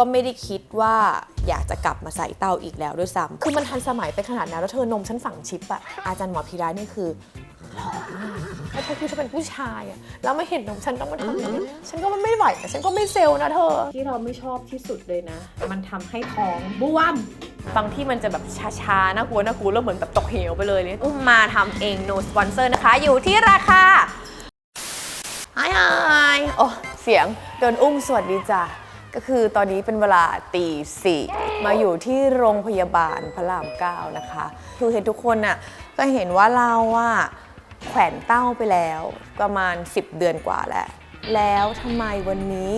ก็ไม่ได้คิดว่าอยากจะกลับมาใส่เต้าอีกแล้วด้วยซ้ำคือมันทันสมัยไปขนาดนั้นแล้วเธอนมฉันฝังชิปอะอาจารย์หมอพีระนี่คือหล่อมากแล้วเธอคือจะเป็นผู้ชายอะแล้วไม่เห็นนมฉันต้องมาทำอย่างนี้ฉันก็ไม่ไหวอะฉันก็ไม่เซลล์นะเธอ ที่เราไม่ชอบที่สุดเลยนะ มันทำให้ท้องบวม บางที่มันจะแบบช้าๆน่ากลัวน่ากลัวแล้วเหมือนแบบตกเหวไปเลยเนี่ยอุ้มมาทำเอง no sponsor นะคะ อยู่ที่ราคาไฮไฮโอ้เสียงโดนอุ้มสวัสดีจ้ะ ก็คือตอนนี้เป็นเวลาตีสี่มาอยู่ที่โรงพยาบาลพระรามเก้านะคะ คือเห็นทุกคนน่ะก็เห็นว่าเราอะแขวนเต้าไปแล้วประมาณ 10 เดือนกว่าแล้ว แล้วทำไมวันนี้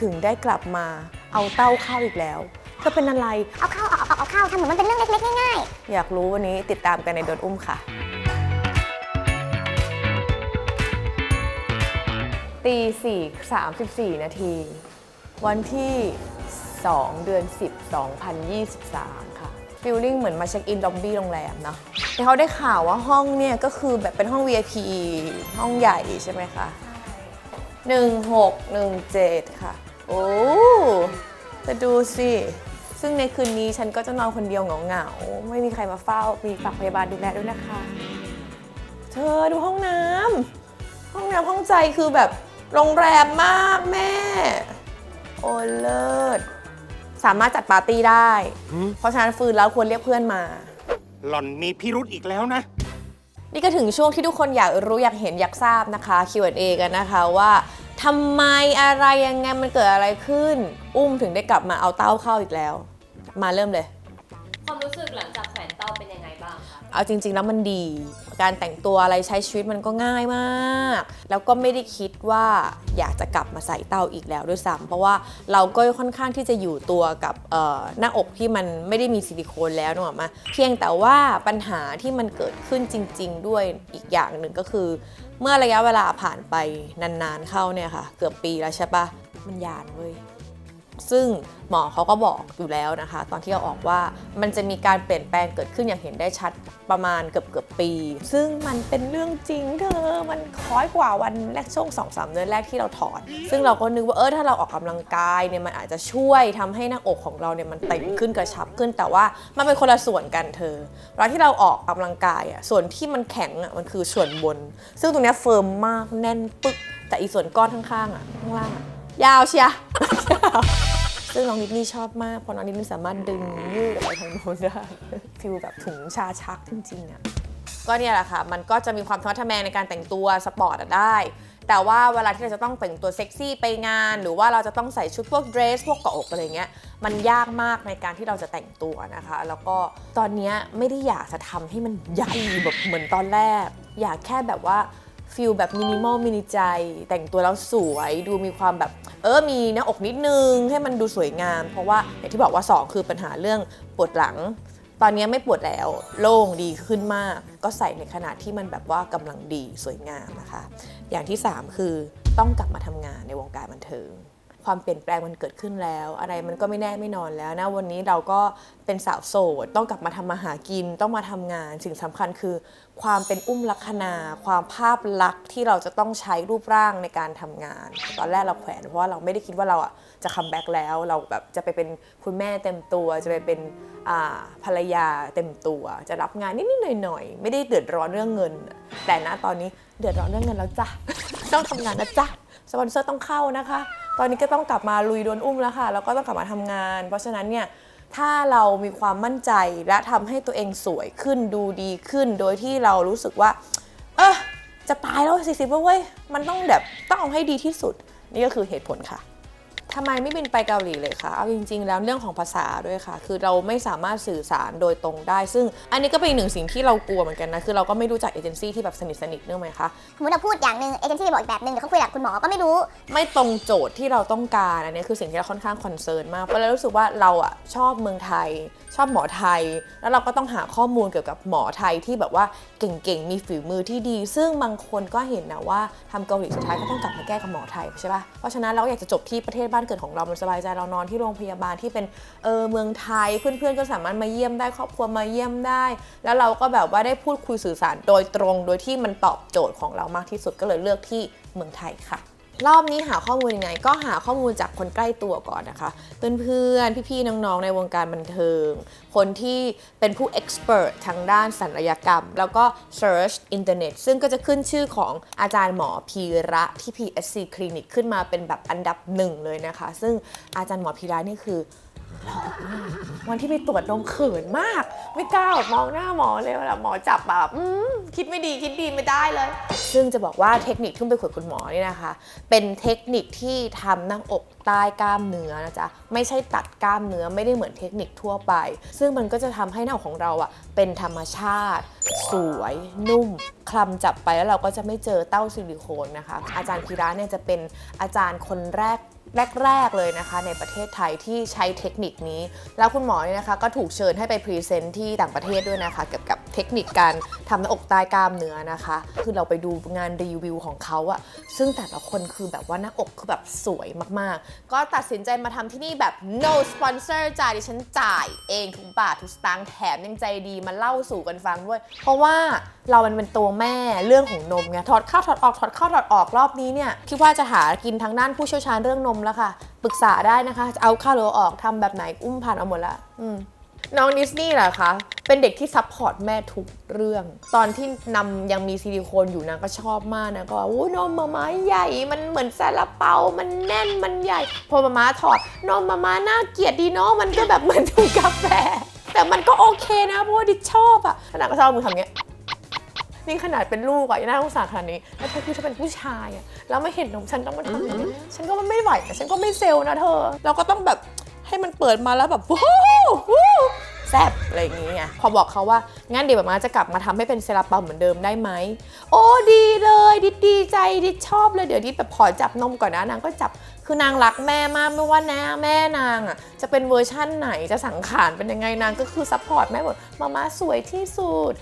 ถึงได้กลับมาเอาเต้าเข้าอีกแล้วเธอเป็นอะไร เอาเข้าเอาเอาเอาเข้าทำเหมือนมันเป็นเรื่องเล็กๆง่ายๆ อยากรู้วันนี้ติดตามกันในโดนอุ้มค่ะ ตีสี่สามสิบสี่นาที วันที่ 2 เดือน 10 2023 ค่ะฟิลลิ่งเหมือนมาเช็คอินล็อบบี้โรงแรมเนาะแต่เขาได้ข่าวว่าห้องเนี่ยก็คือแบบเป็นห้อง VIP ห้องใหญ่ใช่ไหมคะ 1617 ค่ะ โอ้จะดูสิ ซึ่งในคืนนี้ฉันก็จะนอนคนเดียวเหงาๆ ไม่มีใครมาเฝ้า มีฝากพยาบาลดูแลด้วยนะคะ เธอดูห้องน้ำห้องน้ำห้องใจคือแบบโรงแรมมากแม่ โอ้เลิศสามารถจัดปาร์ตี้ได้ เพราะฉะนั้นฟืนแล้วควรเรียกเพื่อนมา หล่อนมีพิรุธอีกแล้วนะ นี่ก็ถึงช่วงที่ทุกคนอยากรู้อยากเห็นอยากทราบนะคะ Q&A กันนะคะว่าทำไมอะไรยังไงมันเกิดอะไรขึ้น อุ้มถึงได้กลับมาเอาเต้าเข้าอีกแล้ว มาเริ่มเลย ความรู้สึกหลังจากแขวนเต้าเป็นยังไงบ้างคะ เอาจริง ๆ แล้วมันดี การแต่งตัวอะไรใช้ชีวิตมันก็ง่ายมาก แล้วก็ไม่ได้คิดว่าอยากจะกลับมาใส่เต้าอีกแล้วด้วยซ้ำเพราะว่าเราก็ค่อนข้างที่จะอยู่ตัวกับหน้าอกที่มันไม่ได้มีซิลิโคนแล้วนึกออกมาเพียงแต่ว่าปัญหาที่มันเกิดขึ้นจริง ๆ ด้วยอีกอย่างหนึ่งก็คือ เมื่อระยะเวลาผ่านไปนานๆเข้าเนี่ยค่ะ เกือบปีแล้วใช่ปะมันยานเว้ย ซึ่งหมอเขาก็บอกอยู่แล้วนะคะ ตอนที่เอาออกว่ามันจะมีการเปลี่ยนแปลงเกิดขึ้นอย่างเห็นได้ชัดประมาณเกือบเกือบปี ซึ่งมันเป็นเรื่องจริงเธอมันคล้อยกว่าวันแรกช่วง2อสเดือนแรกที่เราถอด ซึ่งเราก็นึกว่าเออถ้าเราออกกำลังกายเนี่ยมันอาจจะช่วยทำให้หน้าอกของเราเนี่ยมันเต่งขึ้นกระชับขึ้นแต่ว่ามันเป็นคนละส่วนกันเธอเวลาที่เราออกกำลังกายอะส่วนที่มันแข็งอะมันคือส่วนบน ซึ่งตรงนี้เฟิร์มมากแน่นปึ๊กแต่อีส่วนก้อนข้างๆอะข้างล่างอะ ยาวเชียซึ่งน้องนิดนี่ชอบมากเพราะน้องนิดนี่สามารถดึงยืดออกไปทางโน้นได้ฟิลแบบถุงชาชักจริงๆอะ่ะก็เนี่ยแหละค่ะ มันก็จะมีความทะทะแมงในการแต่งตัวสปอร์ตอะได้ แต่ว่าเวลาที่เราจะต้องแต่งตัวเซ็กซี่ไปงาน หรือว่าเราจะต้องใส่ชุดพวกเดรส พวกเกาะอกอะไรเงี้ย มันยากมากในการที่เราจะแต่งตัวนะคะ แล้วก็ตอนเนี้ยไม่ได้อยากจะทำให้มันใหญ่แบบเหมือนตอนแรก อยากแค่แบบว่าฟิลแบบมินิมอลมินิใจ แต่งตัวแล้วสวย ดูมีความแบบ เออมีหน้าอกนิดนึงให้มันดูสวยงาม เพราะว่าอย่างที่บอกว่า 2 คือปัญหาเรื่องปวดหลัง ตอนนี้ไม่ปวดแล้วโล่งดีขึ้นมาก ก็ใส่ในขนาดที่มันแบบว่ากำลังดีสวยงามนะคะ อย่างที่ 3 คือต้องกลับมาทำงานในวงการบันเทิง ความเปลี่ยนแปลงมันเกิดขึ้นแล้ว อะไรมันก็ไม่แน่ไม่นอนแล้วนะวันนี้เราก็เป็นสาวโสดต้องกลับมาทำมาหากินต้องมาทำงาน สิ่งสำคัญคือ ความเป็นอุ้มลักษณา ความภาพลักษณ์ที่เราจะต้องใช้รูปร่างในการทำงาน ตอนแรกเราแขวนเพราะว่าเราไม่ได้คิดว่าเราอะจะคัมแบ็กแล้วเราแบบจะไปเป็นคุณแม่เต็มตัว จะไปเป็นอ่าภรรยาเต็มตัว จะรับงานนิดๆหน่อยๆไม่ได้เดือดร้อนเรื่องเงิน แต่ณตอนนี้เดือดร้อนเรื่องเงินแล้วจ้ะต้องทำงานนะจ๊ะสปอนเซอร์ต้องเข้านะคะ ตอนนี้ก็ต้องกลับมาลุยโดนอุ้มแล้วค่ะ แล้วก็ต้องกลับมาทำงาน เพราะฉะนั้นเนี่ยถ้าเรามีความมั่นใจและทำให้ตัวเองสวยขึ้นดูดีขึ้น โดยที่เรารู้สึกว่า เออจะตายแล้วสี่สิบเว้ยมันต้องแบบต้องเอาให้ดีที่สุด นี่ก็คือเหตุผลค่ะ ทำไมไม่บินไปเกาหลีเลยคะเอาจริง ๆ แล้วเรื่องของภาษาด้วยค่ะ คือเราไม่สามารถสื่อสารโดยตรงได้ ซึ่งอันนี้ก็เป็นอีกหนึ่งสิ่งที่เรากลัวเหมือนกันนะ คือเราก็ไม่รู้จักเอเจนซี่ที่แบบสนิทสนิทๆเนื่องไหมคะ สมมติเราพูดอย่างหนึ่งเอเจนซี่บอกอีกแบบหนึ่งเดี๋ยวเขาคุยกับคุณหมอก็ไม่รู้ ไม่ตรงโจทย์ที่เราต้องการ อันนี้คือสิ่งที่เราค่อนข้างคอนเซิร์นมาก เพราะเรารู้สึกว่าเราอะชอบเมืองไทย ชอบหมอไทย แล้วเราก็ต้องหาข้อมูลเกี่ยวกับหมอไทยที่แบบว่าเก่งๆ มีฝีมือที่ดี ซึ่งบางคนก็เห็นนะว่าทำเกาหลีสุดท้ายก็ต้องกลับมาแก้กับหมอไทยใช่ปะเพราะฉะนั้นเราอยากจะจบที่ประเทศบ้านเกิดของเรา มันสบายใจเรานอนที่โรงพยาบาลที่เป็นเออเมืองไทยเพื่อนๆก็สามารถมาเยี่ยมได้ครอบครัวมาเยี่ยมได้ แล้วเราก็แบบว่าได้พูดคุยสื่อสารโดยตรง โดยที่มันตอบโจทย์ของเรามากที่สุดก็เลยเลือกที่เมืองไทยค่ะ รอบนี้หาข้อมูลยังไง ก็หาข้อมูลจากคนใกล้ตัวก่อนนะคะ เพื่อนๆ พี่ๆ น้องๆ ในวงการบันเทิง คนที่เป็นผู้เอ็กซ์เพรสทางด้านศัลยกรรม แล้วก็เซิร์ชอินเทอร์เน็ตซึ่งก็จะขึ้นชื่อของอาจารย์หมอพีระที่ PSC คลินิกขึ้นมาเป็นแบบอันดับหนึ่งเลยนะคะ ซึ่งอาจารย์หมอพีระนี่คือ วันที่ไปตรวจนมเขินมาก ไม่กล้าออกมองหน้าหมอเลยเวลาหมอจับแบบคิดไม่ดีคิดดีไม่ได้เลย ซึ่งจะบอกว่าเทคนิคที่ไปคุยกับคุณหมอนี่นะคะ เป็นเทคนิคที่ทำหน้าอกใต้กล้ามเนื้อนะจ๊ะไม่ใช่ตัดกล้ามเนื้อไม่ได้เหมือนเทคนิคทั่วไป ซึ่งมันก็จะทำให้หน้าอกของเราอะเป็นธรรมชาติ สวย นุ่ม คลำจับไปแล้วเราก็จะไม่เจอเต้าซิลิโคนนะคะ อาจารย์พีระเนี่ยจะเป็นอาจารย์คนแรก แรก ๆ เลยนะคะ ในประเทศไทยที่ใช้เทคนิคนี้ แล้วคุณหมอเนี่ยนะคะก็ถูกเชิญให้ไปพรีเซนต์ที่ต่างประเทศด้วยนะคะ เกี่ยวกับเทคนิคการทำหน้าอกใต้กล้ามเนื้อนะคะ คือเราไปดูงานรีวิวของเขาอะซึ่งแต่ละคนคือแบบว่าหน้าอกคือแบบสวยมากๆ ก็ตัดสินใจมาทำที่นี่แบบ no sponsor จ่ายดิฉันจ่ายเองทุกบาททุกสตางค์แถมยังใจดีมาเล่าสู่กันฟังด้วย เพราะว่าเรามันเป็นตัวแม่เรื่องของนมไงถอดเข้าถอดออกถอดเข้าถอดออกรอบนี้เนี่ยคิดว่าจะหากินทางด้านผู้เชี่ยวชาญเรื่องนมแล้วค่ะปรึกษาได้นะคะจะเอาเข้าหรือออกทำแบบไหนอุ้มผ่านเอาหมดละอืมน้องดิสนีย์เหรอคะ เป็นเด็กที่ซัพพอร์ตแม่ทุกเรื่อง ตอนที่นำยังมีซิลิโคนอยู่นางก็ชอบมากนะก็ว่าโอ้นมมาม้าใหญ่ มันเหมือนซาลาเปา มันแน่น มันใหญ่ พอมาม้าถอด นมมาม้าน่าเกลียดดีเนาะ มันก็แบบเหมือนถุงกาแฟ แต่มันก็โอเคนะ เพราะว่าดิชอบอะขนาดก็ชอบมือทำเงี้ย นี่ขนาดเป็นลูกอะยังน่าสงสารขนาดนี้แล้วเธอคือถ้าเป็นผู้ชายอะแล้วไม่เห็นนมฉันต้องมาทำอย่างนี้ฉันก็ไม่ไหวอะฉันก็ไม่เซลล์นะเธอ เราก็ต้องแบบให้มันเปิดมาแล้วแบบว้าววู้แซบอะไรอย่างงี้ไงพอบอกเขาว่า งั้นเดี๋ยวแบบมาจะกลับมาทำให้เป็นเซราเปาเหมือนเดิมได้ไหม โอ้ดีเลยดิดดีใจดิดชอบเลยเดี๋ยวดิดแบบขอจับนมก่อนนะนางก็จับคือนางรักแม่มากไม่ว่าแน่แม่นางอะจะเป็นเวอร์ชั่นไหนจะสังขารเป็นยังไงนางก็คือซัพพอร์ตแม่หมดมาม่าสวยที่สุด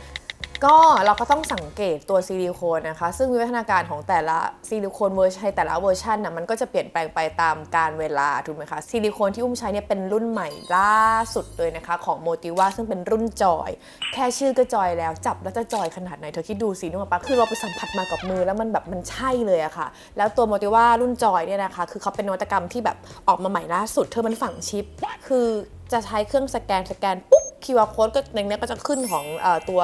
ก็เราก็ต้องสังเกตตัวซิลิโคนนะคะ ซึ่งวิวัฒนาการของแต่ละซิลิโคนเวอร์ชันแต่ละเวอร์ชันนะมันก็จะเปลี่ยนแปลงไปตามการเวลาถูกไหมคะซิลิโคนที่อุ้มใช้เนี่ยเป็นรุ่นใหม่ล่าสุดเลยนะคะ ของโมติว่าซึ่งเป็นรุ่นจอย แค่ชื่อก็จอยแล้วจับแล้วจะจอยขนาดไหนเธอคิดดูสินึกออกปะคือเราไปสัมผัสมากับมือแล้วมันแบบมันใช่เลยอะค่ะ แล้วตัวโมติว่ารุ่นจอยเนี่ยนะคะคือเขาเป็นนวัตกรรมที่แบบออกมาใหม่ล่าสุดเธอมันฝังชิป คือจะใช้เครื่องสแกนสแกนปุ๊บ QR code ก็ในนี้ก็จะขึ้นของอตัว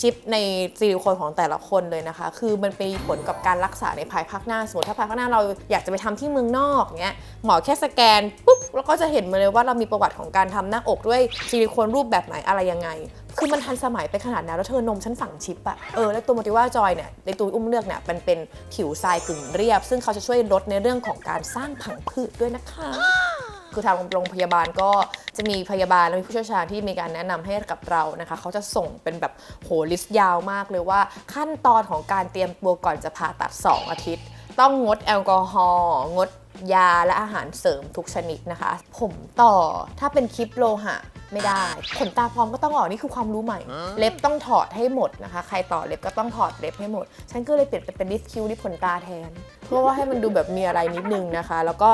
ชิปในซิลิโคนของแต่ละคนเลยนะคะ คือมันมีผลกับการรักษาในภายภาคหน้า สมมติถ้าภายภาคหน้าเราอยากจะไปทำที่เมืองนอกเงี้ย หมอแค่สแกนปุ๊บแล้วก็จะเห็นมาเลยว่าเรามีประวัติของการทำหน้าอกด้วยซิลิโคนรูปแบบไหนอะไรยังไง คือมันทันสมัยไปขนาดนั้นแล้วเธอนมฉันฝังชิปอะเออ แล้วตัวโมติว่าจอยเนี่ย ในตัวอุ้มเลือกเนี่ยมันเป็นผิวทรายกึ่งเรียบ ซึ่งเขาจะช่วยลดในเรื่องของการสร้างผังผืดด้วยนะคะ คือทางโรงพยาบาลก็จะมีพยาบาลและมีผู้เชี่ยวชาญที่มีการแนะนำให้กับเรานะคะเขาจะส่งเป็นแบบโหลิสต์ยาวมากเลยว่า ขั้นตอนของการเตรียมตัวก่อนจะผ่าตัด 2 อาทิตย์ ต้องงดแอลกอฮอล์งดยาและอาหารเสริมทุกชนิดนะคะ ผมต่อถ้าเป็นคลิปโลหะไม่ได้ขนตาพร้อมก็ต้องออกนี่คือความรู้ใหม่ เล็บต้องถอดให้หมดนะคะ ใครต่อเล็บก็ต้องถอดเล็บให้หมด ฉันก็เลยเปลี่ยนไปเป็นดิสคิวดิสขนตาแทน เพื่อว่าให้มันดูแบบมีอะไรนิดนึงนะคะ แล้วก็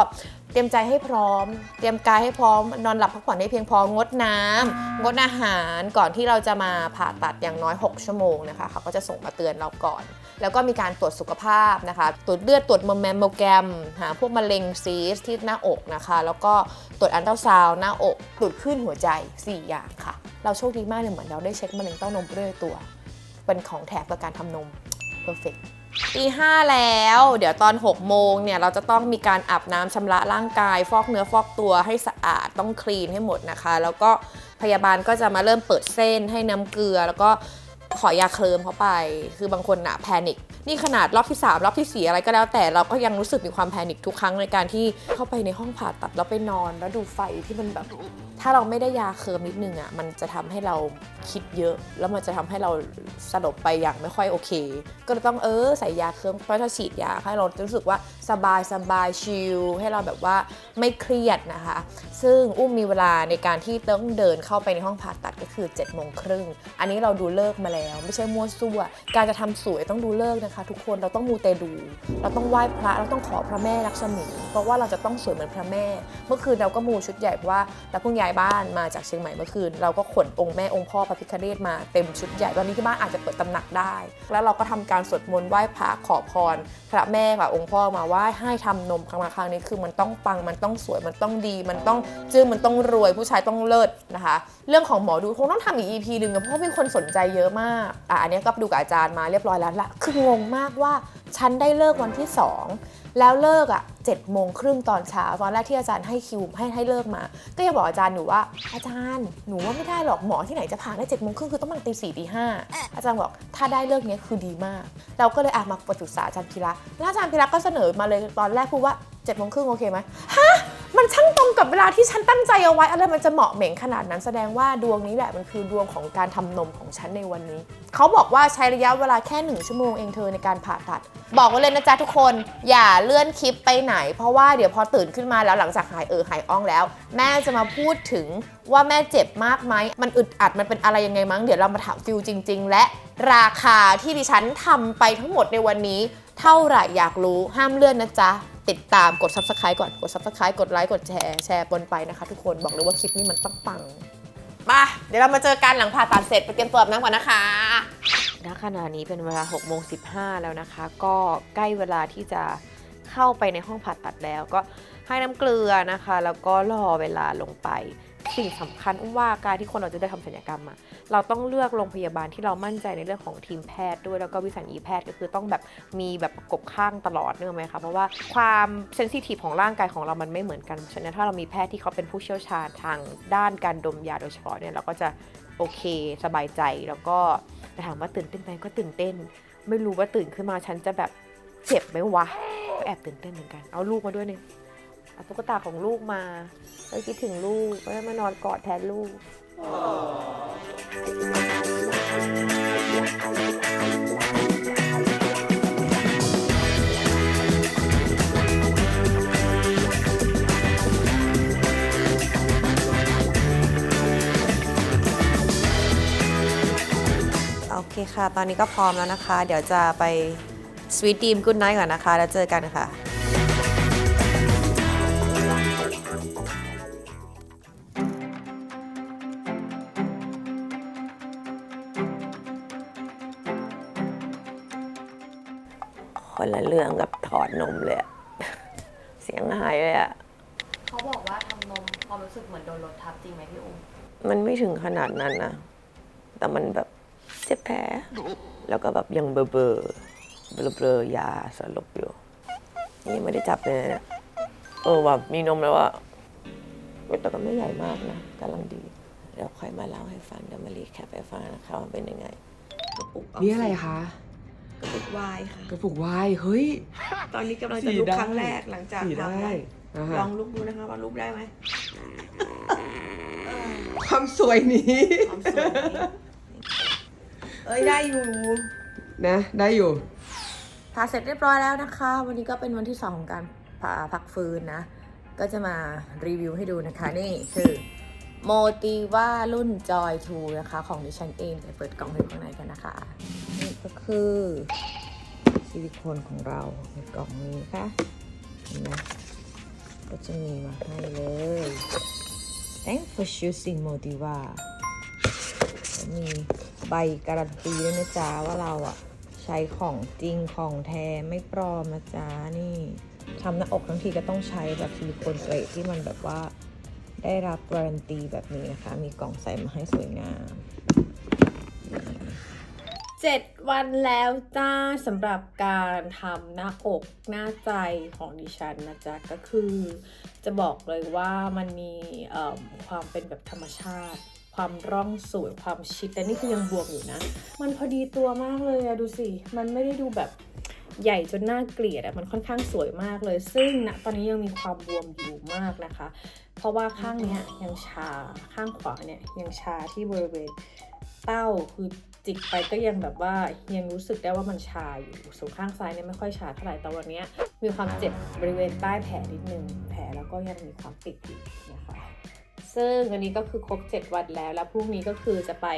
เตรียมใจให้พร้อม เตรียมกายให้พร้อม นอนหลับพักผ่อนให้เพียงพองดน้ำงดอาหารก่อนที่เราจะมาผ่าตัดอย่างน้อย 6 ชั่วโมงนะคะเขาก็จะส่งมาเตือนเราก่อน แล้วก็มีการตรวจสุขภาพนะคะ ตรวจเลือดตรวจมแมมโมแกรม หาพวกมะเร็งซีสที่หน้าอกนะคะ แล้วก็ตรวจอันเตราซาวหน้าอกตรวจคลื่นหัวใจ 4 อย่างค่ะ เราโชคดีมากเลยเหมือนเราได้เช็คมะเร็งเต้านมไปด้วยตัว เป็นของแถมกับการทำนม perfect ตี ห้าแล้ว เดี๋ยวตอน 6 โมงเนี่ย เราจะต้องมีการอาบน้ำชำระร่างกาย ฟอกเนื้อฟอกตัวให้สะอาดต้องคลีนให้หมดนะคะ แล้วก็พยาบาลก็จะมาเริ่มเปิดเส้นให้น้ำเกลือ แล้วก็ขอยาเคลิมเข้าไป คือบางคนอะแพนิค นี่ขนาดรอบที่ 3 รอบทีสี่ 4 อะไรก็แล้วแต่เราก็ยังรู้สึกมีความแพนิคทุกครั้งในการที่เข้าไปในห้องผ่าตัดแล้วไปนอน แล้วดูไฟที่มันแบบ ถ้าเราไม่ได้ยาเคิร์มนิดนึงอะมันจะทำให้เราคิดเยอะ แล้วมันจะทำให้เราสลบไปอย่างไม่ค่อยโอเค ก็ต้องเออใส่ยาเคิร์มเพราะถ้าฉีดยาให้เรารู้สึกว่าสบายสบายชิลให้เราแบบว่าไม่เครียดนะคะ ซึ่งอุ้มมีเวลาในการที่ต้องเดินเข้าไปในห้องผ่าตัดก็คือ7จ็ดโมงครึ่งอันนี้เราดูเลิกมาแล้ว ไม่ใช่มั่วซั่วการจะทำสวยต้องดูเลิกษ์นะคะทุกคนเราต้องมูเตดูเราต้องไหว้พระเราต้องขอพระแม่ลักษมี เพราะว่าเราจะต้องสวยเหมือนพระแม่ เมื่อคืนเราก็มูชุดใหญ่เพราะว่าเราเพิ่งย้ายบ้านมาจากเชียงใหม่เมื่อคืน เราก็ขนองค์แม่องค์พ่อพระพิฆเนศมาเต็มชุดใหญ่ตอนนี้ที่บ้านอาจจะเปิดตำหนักได้ แล้วเราก็ทำการสวดมนต์ไหว้พระขอพร พระแม่กับองค์พ่อมาไหว้ให้ทำนมครั้งมาครั้งนี้คือมันต้องปังมันต้องสวยมันต้องดี มันต้องจึ้งมันต้องรวยผู้ชายต้องเลิศนะคะ เรื่องของหมอดูคงต้องทำอีก EP หนึ่งอะเพราะว่ามีคนสนใจเยอะมากอะอันนี้ก็ดูกับอาจารย์มาเรียบร้อยแล้วละคืองงมากว่าฉันได้เลิกวันที่2แล้วเลิกอะเจ็ดโมงครึ่งตอนเช้าตอนแรกที่อาจารย์ให้คิวให้ให้เลิกมา ก็ยังบอกอาจารย์หนูว่า อาจารย์หนูว่าไม่ได้หรอกหมอที่ไหนจะผ่านได้เจ็ดโมงครึ่งคือต้องมาตีสี่ตีห้าอาจารย์บอกถ้าได้เลิกเนี้ยคือดีมาก เราก็เลยอะมาปรึกษาอาจารย์พิระแล้วอาจารย์พิระก็เสนอมาเลยตอนแรกพูดว่า จ็ดโมงครึ่งโอเคไหมฮะมันช่างตรงกับเวลาที่ฉันตั้งใจเอาไว้อะไรมันจะเหมาะเหม่งขนาดนั้นแสดงว่าดวงนี้แหละมันคือดวงของการทำนมของฉันในวันนี้ เขาบอกว่าใช้ระยะเวลาแค่หนึ่งชั่วโมงเองเธอในการผ่าตัด บอกไว้เลยนะจ๊ะทุกคน อย่าเลื่อนคลิปไปไหน เพราะว่าเดี๋ยวพอตื่นขึ้นมาแล้วหลังจากหายเออหายอ่องแล้ว แม่จะมาพูดถึงว่าแม่เจ็บมากไหมมันอึดอัดมันเป็นอะไรยังไงมั้งเดี๋ยวเรามาถามฟิลจริง ๆ และราคาที่ดิฉันทำไปทั้งหมดในวันนี้ เท่าไหร่อยากรู้ห้ามเลื่อนนะจ๊ะ ติดตามกด subscribe ก่อนกด subscribe กดไลค์กดแชร์แชร์บนไปนะคะ ทุกคนบอกเลยว่าคลิปนี้มันปังปังๆมาเดี๋ยวเรามาเจอกันหลังผ่าตัดเสร็จไปเตรียมตัวอาบน้ำก่อนนะคะณขณะนี้เป็นเวลา6โมง15 แล้วนะคะ ก็ใกล้เวลาที่จะเข้าไปในห้องผ่าตัดแล้ว ก็ให้น้ำเกลือนะคะ แล้วก็รอเวลาลงไป สิ่งสำคัญอุ้มว่าการที่คนเราจะได้ทำศัลยกรรมอะเราต้องเลือกโรงพยาบาลที่เรามั่นใจในเรื่องของทีมแพทย์ด้วยแล้วก็วิสัญญีแพทย์ก็คือต้องแบบมีแบบประกบข้างตลอดเนื่องไหมคะเพราะว่าความเซนซิทีฟของร่างกายของเรามันไม่เหมือนกันฉะนั้นถ้าเรามีแพทย์ที่เขาเป็นผู้เชี่ยวชาญทางด้านการดมยาโดยเฉพาะเนี่ยเราก็จะโอเคสบายใจแล้วก็แต่ถามว่าตื่นเต้นไหมก็ตื่นเต้น ไม่รู้ว่าตื่นขึ้นมาฉันจะแบบเจ็บไหมวะก็แอบตื่นเต้นเหมือนกันเอาลูกมาด้วยเนี่ย เอาตุ๊กตาของลูกมาก็คิดถึงลูกก็ได้มานอนกอดแทนลูกโอเคค่ะ ตอนนี้ก็พร้อมแล้วนะคะ เดี๋ยวจะไปสวีทดีมกุ o ไน g h t ก่อนนะคะ แล้วเจอกันค่ะ ถอดนมเลยอะ เสียงหายเลยอะเขาบอกว่าทำนมความรู้สึกเหมือนโดนรถทับจริงไหมพี่อุ้มมันไม่ถึงขนาดนั้นนะ แต่มันแบบเจ็บแผล แล้วก็แบบยังเบลอเบลอเบลอเบลอยาสลบอยู่ นี่ยังไม่ได้จับเลยนะเนี่ยเออแบบมีนมแล้วอะแต่ก็ไม่ใหญ่มากนะกำลังดี เดี๋ยวค่อยมาเล่าให้ฟังเดี๋ยวมารีแคปให้ฟังนะคะว่าเป็นยังไงกระปุกนี่อะไรคะ กระปุกวายค่ะ กระปุกวายเฮ้ย ตอนนี้กำลังจะลุกครั้งแรกหลังจากสีได้ทำนะอ่าฮะ ลองลุกดูนะคะว่าลุกได้ไหมความสวยนี้ ความสวยนี่เอ้ยได้อยู่ นะได้อยู่ ผ่าเสร็จเรียบร้อยแล้วนะคะ วันนี้ก็เป็นวันที่2ของการผ่าพักฟื้นนะ ก็จะมารีวิวให้ดูนะคะ นี่คือโมติว่ารุ่น Joy 2 นะคะ ของดิฉันเองเดี๋ยวเปิดกล่องให้ข้างในกันนะคะ นี่ก็คือซิลิโคนของเราในกล่องนี้ค่ะเห็นไหมก็จะมีมาให้เลย Thanks for choosing Motiva แล้วมีใบการันตีด้วยนะจ๊ะว่าเราอะใช้ของจริงของแท้ไม่ปลอมนะจ๊ะนี่ทำหน้าอกทั้งทีก็ต้องใช้แบบซิลิโคนเกรดที่มันแบบว่าได้รับการันตีแบบนี้นะคะ มีกล่องใส่มาให้สวยงาม เจ็ดวันแล้วจ้าสำหรับการทำหน้าอกหน้าใจของดิฉันนะจ๊ะก็คือ จะบอกเลยว่ามันมีความเป็นแบบธรรมชาติ ความร่องสวยความชิดแต่นี่คือยังบวมอยู่นะ มันพอดีตัวมากเลยอะดูสิ มันไม่ได้ดูแบบใหญ่จนน่าเกลียดอะมันค่อนข้างสวยมากเลย ซึ่งณตอนนี้ยังมีความบวมอยู่มากนะคะ เพราะว่าข้างเนี้ยยังชาข้างขวาเนี่ยยังชาที่บริเวณเต้าคือ จิกไปก็ยังแบบว่ายังรู้สึกได้ว่ามันชาอยู่ส่วนข้างซ้ายเนี่ยไม่ค่อยชาเท่าไหร่แต่วันนี้มีความเจ็บบริเวณใต้แผลนิดนึงแผลแล้วก็ยังมีความติดอยู่นะคะซึ่งอันนี้ก็คือครบ 7 วันแล้ว แล้วพรุ่งนี้ก็คือจะไป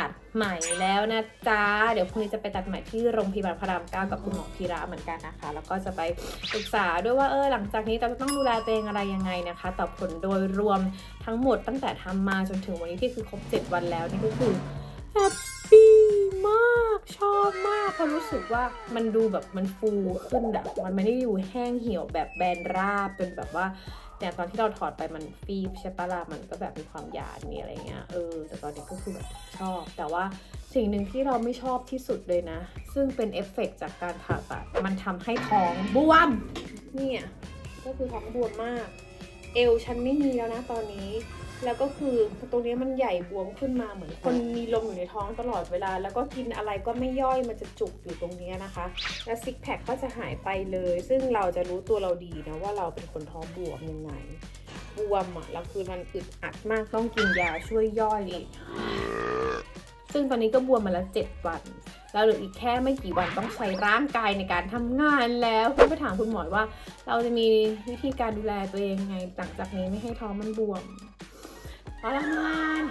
ตัดไหมแล้วนะจ๊ะ เดี๋ยวพรุ่งนี้จะไปตัดไหมที่โรงพยาบาลพระรามเก้ากับคุณหมอพีระเหมือนกันนะคะ แล้วก็จะไปปรึกษาด้วยว่าเออหลังจากนี้เราจะต้องดูแลตัวเองอะไรยังไงนะคะแต่ผลโดยรวมทั้งหมดตั้งแต่ทำมาจนถึงวันนี้ที่คือครบ 7 วันแล้วนี่ก็คือ แฮปปี้มากชอบมากเพราะรู้สึกว่ามันดูแบบมันฟูขึ้นแบบมันไม่ได้อยู่แห้งเหี่ยวแบบแบนราบเป็นแบบว่าเนี่ยตอนที่เราถอดไปมันฟีบใช่ปะล่ะมันก็แบบมีความหยาดมีอะไรเงี้ยเออแต่ตอนนี้ก็คือแบบชอบ แต่ว่าสิ่งหนึ่งที่เราไม่ชอบที่สุดเลยนะ ซึ่งเป็นเอฟเฟกต์จากการผ่าตัดมันทำให้ท้องบวมเนี่ยก็คือท้องบวมมาก เอวฉันไม่มีแล้วนะตอนนี้ แล้วก็คือตรงนี้มันใหญ่บวมขึ้นมาเหมือน คนมีลมอยู่ในท้องตลอดเวลา แล้วก็กินอะไรก็ไม่ย่อยมันจะจุกอยู่ตรงนี้นะคะ แล้วซิกแพคก็จะหายไปเลย ซึ่งเราจะรู้ตัวเราดีนะว่าเราเป็นคนท้องบวมยังไงบวมอะแล้วคือมันอึดอัดมากต้องกินยาช่วยย่อยอีกซึ่งตอนนี้ก็บวมมาแล้วเจ็ดวัน แล้วเหลืออีกแค่ไม่กี่วันต้องใช้ร่างกายในการทำงานแล้วก็ไปถามคุณหมอว่า เราจะมีวิธีการดูแลตัวเองยังไงหลังจากนี้ไม่ให้ท้องมันบวม พอทำงาน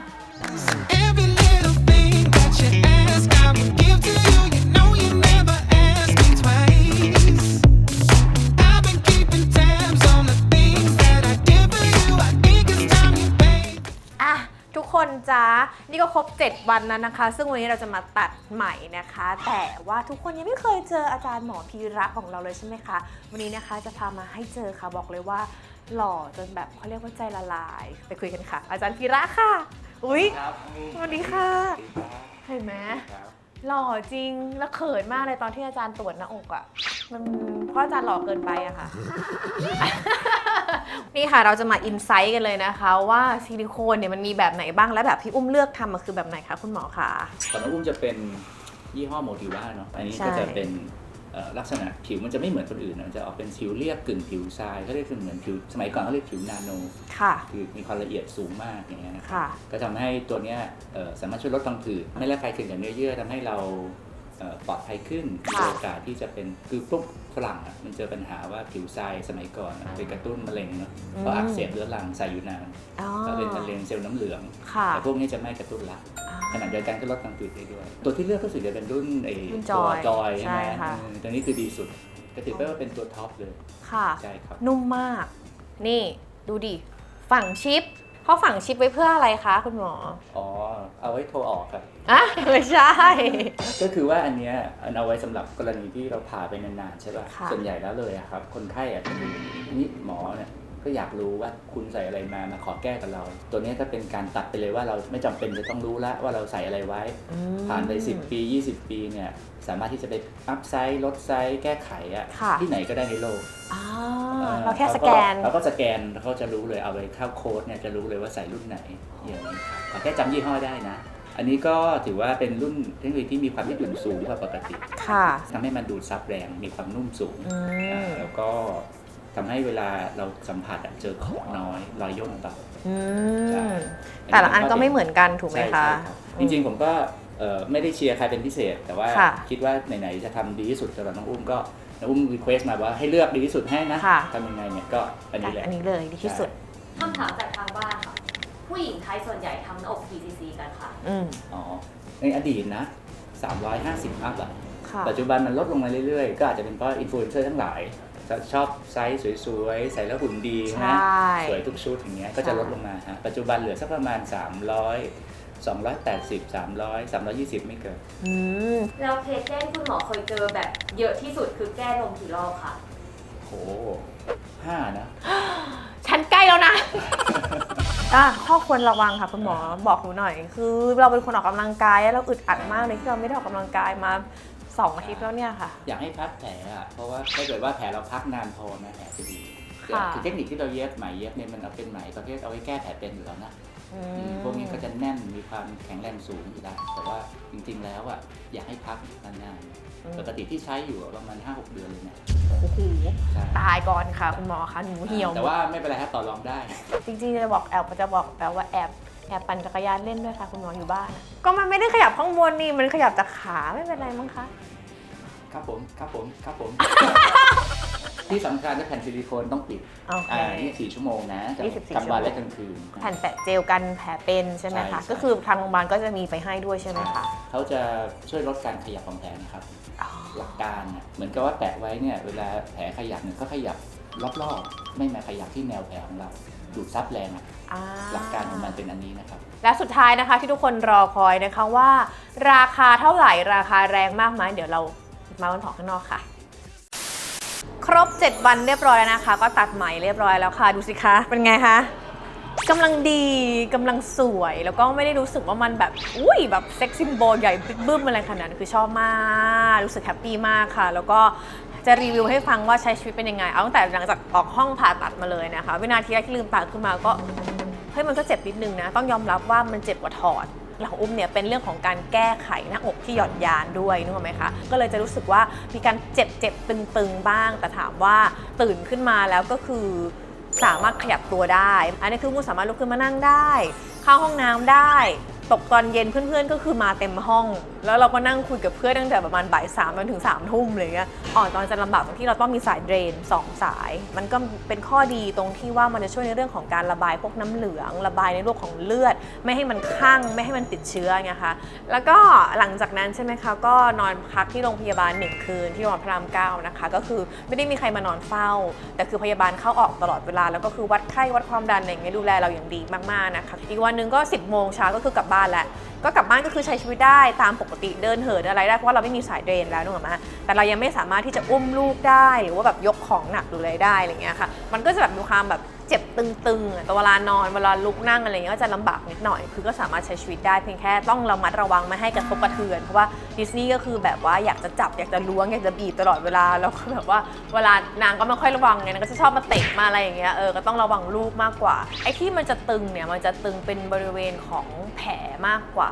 Every little thing that you ask, I will give to you. You know you never ask me twice. I've been keeping tabs on the things that I did for you. I think it's time you pay. อะทุกคนจ้านี่ก็ครบ 7 วันแล้วนะคะ ซึ่งวันนี้เราจะมาตัดใหม่นะคะ แต่ว่าทุกคนยังไม่เคยเจออาจารย์หมอพีระของเราเลยใช่ไหมคะ วันนี้นะคะจะพามาให้เจอค่ะบอกเลยว่า หล่อจนแบบเขาเรียกว่าใจละลาย ไปคุยกันค่ะ อาจารย์พีระค่ะ อุ๊ย ครับสวัสดีค่ะ เห็นไหมหล่อจริงแล้วเขินมากเลยตอนที่อาจารย์ตรวจหน้าอกอะ่ะ มันเพราะอาจารย์หล่อเกินไปอะค่ะ นี่ค่ะเราจะมาอินไซต์กันเลยนะคะ ว่าซิลิโคนเนี่ยมันมีแบบไหนบ้างและแบบที่อุ้มเลือกทำมันคือแบบไหนคะคุณหมอคะ ของน้องอุ้มจะเป็นยี่ห้อโมดิว่าเนาะ อันนี้ใช่ ก็จะเป็นเอ่อ ลักษณะผิวมันจะไม่เหมือนคนอื่นนะมันจะออกเป็นผิวเรียบกึ่งผิวทรายเขาเรียกเหมือนผิวสมัยก่อนเขาเรียกผิวนาโนค่ะคือมีความละเอียดสูงมากอย่างเงี้ยนะครับค่ะก็ทำให้ตัวเนี้ยเอ่อสามารถช่วยลดพังผืดไม่ระคายเคืองกับเนื้อเยื่อทำให้เราเอ่อ ปลอดภัยขึ้นมีค่ะโอกาสที่จะเป็นคือพวกฝรั่งอะมันเจอปัญหาว่าผิวทรายสมัยก่อนอะไปกระตุ้นมะเร็งเนาะเพราะอักเสบเรื้อรังใส่อยู่นานอ๋อก็เป็นมะเร็งเซลล์น้ำเหลือง ค่ะแต่พวกนี้จะไม่กระตุ้นละ อ่าขณะเดียวกันก็ลดความตืดได้ด้วย ตัวที่เลือกก็สุดจะเป็นรุ่นไอ้รุ่นตัว Joy จอยใช่ไหมใช่ค่ะ อืมตัวนี้คือดีสุด ก็ถือว่าเป็นตัวท็อปเลย ค่ะ ใช่ครับ นุ่มมาก นี่ดูดิ ฝั่งชิป เขาฝั่งชิปไว้เพื่ออะไรคะคุณหมอ อ๋อ เอาไว้โทรออกครับ อะไม่ใช่ ก็คือว่าอันเนี้ยอันเอาไว้สำหรับกรณีที่เราผ่าไปนานๆใช่ป่ะ ค่ะ ส่วนใหญ่แล้วเลยอะครับ คนไข้อะจะดูนี่หมอเนี่ย ก็อยากรู้ว่าคุณใส่อะไรมามาขอแก้กับเรา ตัวเนี้ยก็เป็นการตัดไปเลยว่าเราไม่จำเป็นจะต้องรู้ละว่าเราใส่อะไรไว้อืมผ่านไป 10 ปี 20 ปีเนี่ยสามารถที่จะไปอัพไซส์ลดไซส์แก้ไขอะค่ะที่ไหนก็ได้ในโลกอ่าอ่อเราแค่สแกนเราก็สแกนแล้วเขาจะรู้เลยเอาไปเข้าโค้ดเนี่ยจะรู้เลยว่าใส่รุ่นไหนอย่างนี้ครับขอแค่จำยี่ห้อได้นะอันนี้ก็ถือว่าเป็นรุ่นเทคโนโลยีที่มีความยืดหยุ่นสูงกว่าปกติ ค่ะทำให้มันดูดซับแรง มีความนุ่มสูงอือ่ามแล้วก็ ทำให้เวลาเราสัมผัสอะเจอของน้อยรอยย่นต่ำอืใช่มแต่ละอันก็ไม่เหมือนกันถูกไหมใช่คะใช่รับจริงๆผมก็เอ่อไม่ได้เชียร์ใครเป็นพิเศษ แต่ว่าค่ะคิดว่าไหนๆจะทำดีที่สุดสำหรับน้องอุ้มก็น้องอุ้มรีเควสมาว่าให้เลือกดีที่สุดให้นะค่ะทำยังไงเนี่ยก็อันนี้แหละอันนี้เลยดีที่สุดคำถามจากทางบ้านค่ะผู้หญิงไทยส่วนใหญ่ทำหน้าอก PCC กันค่ะอืมอ๋อในอดีตนะ 350อัพอะค่ะปัจจุบันมันลดลงมาเรื่อยๆ ก็อาจจะเป็นเพราะอินฟลูเอนเซอร์ทั้งหลายจะ ชอบไซส์สวยๆ ใส่แล้วหุ่นดีใชนะ่สวยทุกชุดอย่างเงี้ยก็จะลดลงมาฮะปัจจุบันเหลือสักประมาณ 300 280 300 320 ไม่เกินอืมแล้วเคสแก้ที่คุณหมอเคยเจอแบบเยอะที่สุดคือแก้นมกี่รอบค่ะโหห้านะฉันใกล้แล้วนะอะข้อควรระวังค่ะคุณหมอบอกหนูหน่อย คือเราเป็นคนออกกำลังกายแล้วเราอึดอัดมากเลยที่เราไม่ได้ออกกำลังกายมา สองอาทิตย์แล้วเนี่ยค่ะ อยากให้พักแผลอะเพราะว่าถ้าเกิดว่าแผลเราพักนานพอนะแผลจะดีค่ะคือเทคนิคที่เราเย็บไหมเย็บเนี่ยมันเอาเป็นไหมประเภทเอาไว้แก้แผลเป็นอยู่แล้วนะอือืมมพวกนี้ก็จะแน่นมีความแข็งแรงสูงอยู่แล้วแต่ว่าจริงๆแล้วอะอยากให้พักนานๆปกติที่ใช้อยู่อะประมาณ5-6 เดือนเลยเนี่ยโอ้โหใช่ตายก่อนค่ะ คุณหมอคะหนูเหี่ยว แต่ว่าไม่เป็นไรครับต่อรองได้ จริงๆจะบอกแอบจะบอกแอบว่าแอบแอบปั่นจักรยานเล่นด้วยค่ะ คุณหมออยู่บ้านอะก็มันไม่ได้ขยับข้างบนนี่มันขยับจากขาไม่เป็นไรมั้งคะ ครับผมครับผมครับผม ที่สำคัญถ้าแผ่นซิลิโคนต้องปิดโอเค อ่า24 ชั่วโมงนะแต่24กลางวันชั่วโมงและกลางคืน แผ่นแปะเจลกันแผลเป็นใช่ไหมใช่คะ ใช่ ก็คือทางโรงพยาบาลก็จะมีไปให้ด้วยใช่ไหมคะ เขาจะช่วยลดการขยับของแผลนะครับ อ๋อ หลักการน่ะเหมือนกับว่าแปะไว้เนี่ยเวลาแผลขยับเนี่ยก็ขยับรอบๆ ไม่มาขยับที่แนวแผลของเรา ดูดซับแรงอะอ่าหลักการของมันเป็นอันนี้นะครับ และสุดท้ายนะคะที่ทุกคนรอคอยนะคะว่า ราคาเท่าไหร่ราคาแรงมากไหมเดี๋ยวเรา มาวันของข้างนอกค่ะ ครบ 7 วันเรียบร้อยแล้วนะคะ ก็ตัดไหมเรียบร้อยแล้วค่ะ ดูสิคะเป็นไงคะกำลังดีกำลังสวยแล้วก็ไม่ได้รู้สึกว่ามันแบบ อุ้ยแบบเซ็กซิมโบลใหญ่บิ๊กบึ้มอะไรขนาดนั้นคือชอบมาก รู้สึกแฮปปี้มากค่ะ แล้วก็จะรีวิวให้ฟังว่าใช้ชีวิตเป็นยังไง เอาตั้งแต่หลังจากออกห้องผ่าตัดมาเลยนะคะ วินาทีแรกที่ลืมตาขึ้นมาก็เฮ้ยมันก็เจ็บนิดนึงนะ ต้องยอมรับว่ามันเจ็บกว่าถอด หลังอุ้มเนี่ยเป็นเรื่องของการแก้ไขหน้าอกที่หย่อนยานด้วยนึกออกไหมคะก็เลยจะรู้สึกว่ามีการเจ็บเจ็บตึงๆบ้าง แต่ถามว่าตื่นขึ้นมาแล้วก็คือสามารถขยับตัวได้ อันนี้คือมูสามารถลุกขึ้นมานั่งได้ เข้าห้องน้ำได้ ตกตอนเย็นเพื่อนๆ ก็คือมาเต็มห้อง แล้วเราก็นั่งคุยกับเพื่อนตั้งแต่ประมาณบ่ายสามจนถึงสามทุ่มอะไรเงี้ยอ่อนตอนจะลำบากตรงที่เราต้องมีสายเดรนสองสาย มันก็เป็นข้อดีตรงที่ว่ามันจะช่วยในเรื่องของการระบายพวกน้ำเหลือง ระบายในรื่องของเลือด ไม่ให้มันข้างไม่ให้มันติดเชื้อไงคะแล้วก็หลังจากนั้นใช่ไหมคะก็นอนพักที่โรงพยาบาลหนึ่งคืนที่โรงพยาบาลพระรามเก้านะคะก็คือไม่ได้มีใครมานอนเฝ้า แต่คือพยาบาลเข้าออกตลอดเวลาแล้วก็คือวัดไข้วัดความดันอะไรอย่างเงี้ยดูแลเราอย่างดีมากๆนะคะอีกวันหนึ่งก็ 10โมงเช้าก็คือกลับบ้านแล้วก็กลับบ้านก็คือใช้ชีวิตได้ตามปกติเดินเหินอะไรได้เพราะว่าเราไม่มีสายเดรนแล้วนึกออกไหมแต่เรายังไม่สามารถที่จะอุ้มลูกได้หรือว่าแบบยกของหนักหรืออะไรได้อะไรเงี้ยค่ะ มันก็จะแบบมีความแบบ เจ็บตึงๆอะแต่เวลานอนเวลาลุกนั่งอะไรเงี้ยก็จะลำบากนิดหน่อย คือก็สามารถใช้ชีวิตได้เพียงแค่ต้องระมัดระวังไม่ให้กระทบกระเทือน เพราะว่าดิสนีย์ก็คือแบบว่าอยากจะจับอยากจะล้วงอยากจะบีบตลอดเวลาแล้วก็แบบว่าเวลานางก็ไม่ค่อยระวังไงนางก็จะชอบมาเตะมาอะไรอย่างเงี้ยเออก็ต้องระวังลูกมากกว่าไอ้ที่มันจะตึงเนี่ยมันจะตึงเป็นบริเวณของแผลมากกว่า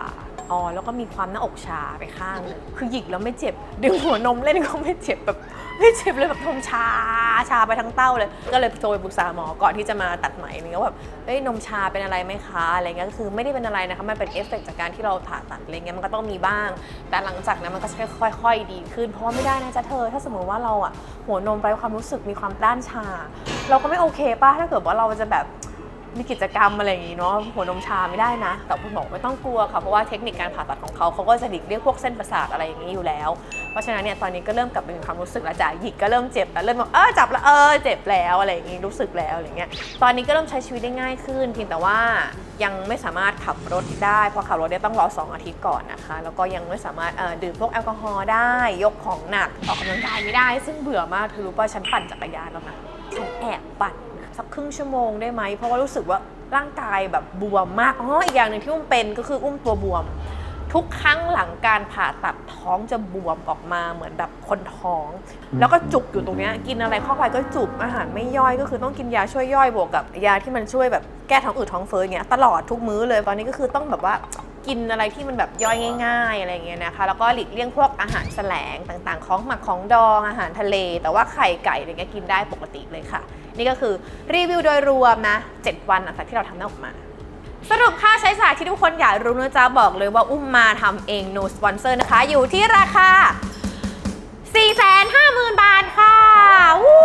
อ๋อแล้วก็มีความหน้าอกชาไปข้างหนึงคือหยิกแล้วไม่เจ็บ ดึงหัวนมเล่นก็ไม่เจ็บแบบไม่เจ็บเลยแบบนมชาชาไปทั้งเต้าเลย ก็เลยโทรไปปรึกษาหมอก่อนที่จะมาตัดไหมอะไรเงี้ยว่าแบบเอ้ยนมชาเป็นอะไรไหมคะอะไรเงี้ยก็คือไม่ได้เป็นอะไรนะคะมันเป็นเอฟเฟกต์จากการที่เราผ่าตัดอะไรเงี้ยมันก็ต้องมีบ้าง แต่หลังจากนั้นมันก็จะค่อย ๆ ดีขึ้น เพราะว่าไม่ได้นะจ๊ะเธอ ถ้าสมมติว่าเราอะหัวนมไปความรู้สึกมีความต้านชา เราก็ไม่โอเคป่ะถ้าเกิดว่าเราจะแบบ มีกิจกรรมอะไรอย่างงี้เนาะหัวนมชาไม่ได้นะ แต่คุณหมอไม่ต้องกลัวค่ะเพราะว่าเทคนิคการผ่าตัดของเขาเขาก็จะหลีกเลี่ยงพวกเส้นประสาทอะไรอย่างนี้อยู่แล้ว เพราะฉะนั้นเนี่ยตอนนี้ก็เริ่มกลับมามีความรู้สึกแล้วจ้ะหยิกก็เริ่มเจ็บแล้วเริ่มแบบเออจับแล้วเออเจ็บแล้วอะไรอย่างงี้รู้สึกแล้วอะไรเงี้ยตอนนี้ก็เริ่มใช้ชีวิตได้ง่ายขึ้นเพียงแต่ว่ายังไม่สามารถขับรถได้เพราะขับรถเนี่ยต้องรอ 2 อาทิตย์ก่อนนะคะ แล้วก็ยังไม่สามารถดื่มพวกแอลกอฮอล์ได้ยกของหนักออกกำลังกายไม่ได้ ซึ่งเบื่อมากเธอรู้ป่ะฉันปั่นจักรยานแล้วนะฉันแอบปั่น สักครึ่งชั่วโมงได้ไหม เพราะว่ารู้สึกว่าร่างกายแบบบวมมากอ๋ออีกอย่างหนึ่งที่อุ้มเป็นก็คืออุ้มตัวบวม ทุกครั้งหลังการผ่าตัดท้องจะบวมออกมาเหมือนแบบคนท้อง แล้วก็จุกอยู่ตรงเนี้ยกินอะไรเข้าไปก็จุกอาหารไม่ย่อยก็คือต้องกินยาช่วยย่อยบวกกับ ยาที่มันช่วยแบบแก้ท้องอืดท้องเฟ้ออย่างเงี้ยตลอดทุกมื้อเลยตอนนี้ก็คือต้องแบบว่า กินอะไรที่มันแบบย่อยง่าย ๆ อะไรอย่างเงี้ยนะคะ แล้วก็หลีกเลี่ยงพวกอาหารแสลงต่างๆ ของหมักของดองอาหารทะเล แต่ว่าไข่ไก่อะไรเงี้ยกินได้ปกติเลยค่ะ นี่ก็คือรีวิวโดยรวมนะ 7 วันหลังจากที่เราทำหน้าออกมาสรุปค่าใช้จ่ายที่ทุกคนอยากรู้นะจ๊ะบอกเลยว่าอุ้มมาทำเอง no sponsor นะคะ อยู่ที่ราคา 450,000 บาทค่ะวู้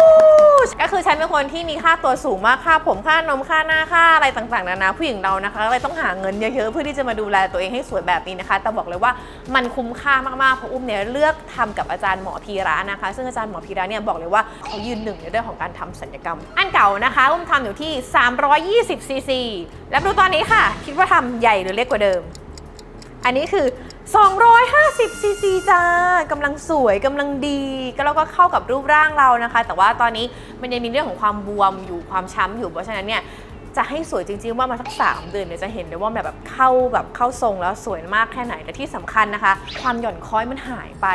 ก็คือฉันเป็นคนที่มีค่าตัวสูงมากค่าผมค่านมค่าหน้าค่าอะไรต่างๆนานาผู้หญิงเรานะคะเลยต้องหาเงินเยอะๆเพื่อที่จะมาดูแลตัวเองให้สวยแบบนี้นะคะ แต่บอกเลยว่ามันคุ้มค่ามากๆเพราะอุ้มเนี่ยเลือกทำกับอาจารย์หมอพีระนะคะ ซึ่งอาจารย์หมอพีระเนี่ยบอกเลยว่าเขายืนหนึ่งในเรื่องของการทำศัลยกรรม อันเก่านะคะ อุ้มทำอยู่ที่ 320ซีซีแล้วดูตอนนี้ค่ะ คิดว่าทำใหญ่หรือเล็กกว่าเดิม อันนี้คือ 250ซีซีจ้ากำลังสวยกำลังดี ก็แล้วก็เข้ากับรูปร่างเรานะคะ แต่ว่าตอนนี้มันยังมีเรื่องของความบวมอยู่ความช้ำอยู่เพราะฉะนั้นเนี่ยจะให้สวยจริงๆว่ามาสัก3เดือนเนี่ยจะเห็นเลยว่าแบบแบบเข้าแบบเข้าทรงแล้วสวยมากแค่ไหนแต่ที่สำคัญนะคะ ความหย่อนคล้อยมันหายไป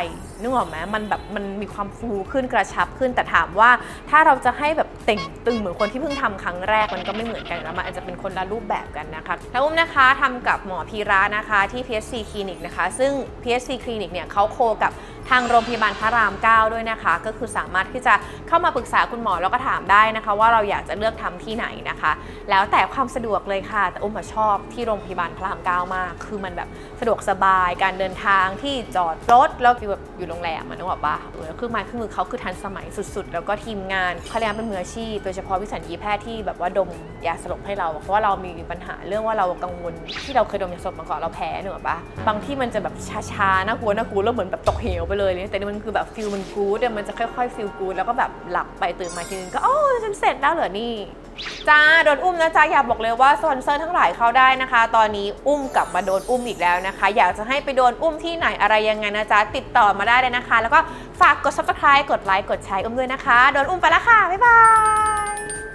นึกออกไหมมันแบบมันมีความฟูขึ้นกระชับขึ้น แต่ถามว่าถ้าเราจะให้แบบเต่งตึงเหมือนคนที่เพิ่งทำครั้งแรกมันก็ไม่เหมือนกันแล้วมันอาจจะเป็นคนละรูปแบบกันนะคะแล้วอุ้มนะคะทำกับหมอพีระนะคะที่ PSC คลินิกนะคะ ซึ่ง PSC คลินิกเนี่ยเขาโคกับทางโรงพยาบาลพระราม 9 ด้วยนะคะ ก็คือสามารถที่จะเข้ามาปรึกษาคุณหมอแล้วก็ถามได้นะคะ ว่าเราอยากจะเลือกทำที่ไหนนะคะ แล้วแต่ความสะดวกเลยค่ะ แต่อุ้มชอบที่โรงพยาบาลพระราม 9 มาก คือมันแบบสะดวกสบายการเดินทางที่จอดรถแล้วแบบอยู่โรงแรมอะนึกออกปะเออแล้วเครื่องไม้เครื่องมือเขาคือทันสมัยสุดๆ แล้วก็ทีมงานเขาเรียกเป็นมืออาชีพโดยเฉพาะวิสัญญีแพทย์ที่แบบว่าดมยาสลบให้เรา เพราะว่าเรามีปัญหาเรื่องว่าเรากังวลที่เราเคยดมยาสลบมาก่อนเราแพ้เนกอะปะบางที่มันจะแบบช้าๆน่ากลัวน่ากลัวแล้วเหมือนแบบตกเหวไปเลยเนี่ยแต่นี่มันคือแบบฟิลมันกู๊ดมันจะค่อยๆฟิลกู๊ดแล้วก็แบบหลับไปตื่นมาทีนึงก็โอ้ฉันเสร็จแล้วเหรอนี่จ้าโดนอุ้มนะจ๊ะอยากบอกเลยว่าสปอนเซอร์ทั้งหลายเข้าได้นะคะ ตอนนี้อุ้มกลับมาโดนอุ้มอีกแล้วนะคะ อยากจะให้ไปโดนอุ้มที่ไหนอะไรยังไงนะจ๊ะติดต่อมาได้เลยนะคะ แล้วก็ฝากกด subscribe กดไลค์กดแชร์อุ้มด้วยนะคะ โดนอุ้มไปแล้วค่ะ บ๊ายบาย